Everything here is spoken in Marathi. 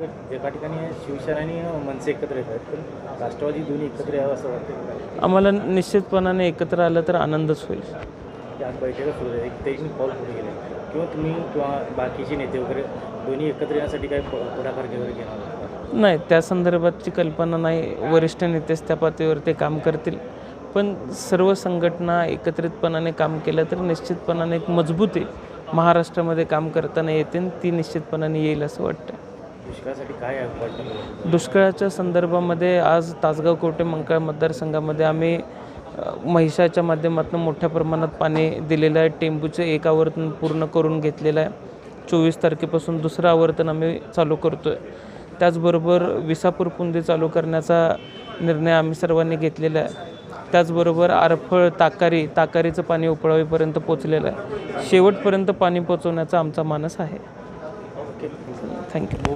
एका ठिकाणी शिवसेना आणि मनसे एकत्र येत आहेत पण राष्ट्रवादी दोन्ही एकत्र यावं असं वाटतं आम्हाला निश्चितपणाने एकत्र आलं तर आनंदच होईल. आज बैठका सुरू आहे एक त्यांनी पाऊल पुढे गेले. किंवा तुम्ही किंवा बाकीचे नेते वगैरे दोन्ही एकत्र येण्यासाठी काय पुढाकार वगैरे घेणार? नाही त्या संदर्भातची कल्पना नाही. वरिष्ठ नेतेच त्या पातळीवर ते काम करतील. पण सर्व संघटना एकत्रितपणाने काम केलं तर निश्चितपणाने एक मजबूती महाराष्ट्रामध्ये काम करताना येते ती निश्चितपणाने येईल असं वाटतं दुष्काळासाठी काय आहे? वाटतं दुष्काळाच्या संदर्भामध्ये आज तासगाव कोटे मंकाळ मतदारसंघामध्ये आम्ही महिषाच्या माध्यमातून मोठ्या प्रमाणात पाणी दिलेलं आहे. टेंबूचं एक आवर्तन पूर्ण करून घेतलेलं आहे. चोवीस तारखेपासून दुसरं आवर्तन आम्ही चालू करतो आहे त्याचबरोबर विसापूर पुंदी चालू करण्याचा निर्णय आम्ही सर्वांनी घेतलेला आहे. त्याचबरोबर आरफळ ताकारी ताकारीचं पाणी उपळावीपर्यंत पोचलेलं आहे. शेवटपर्यंत पाणी पोचवण्याचा आमचा मानस आहे. Okay thank you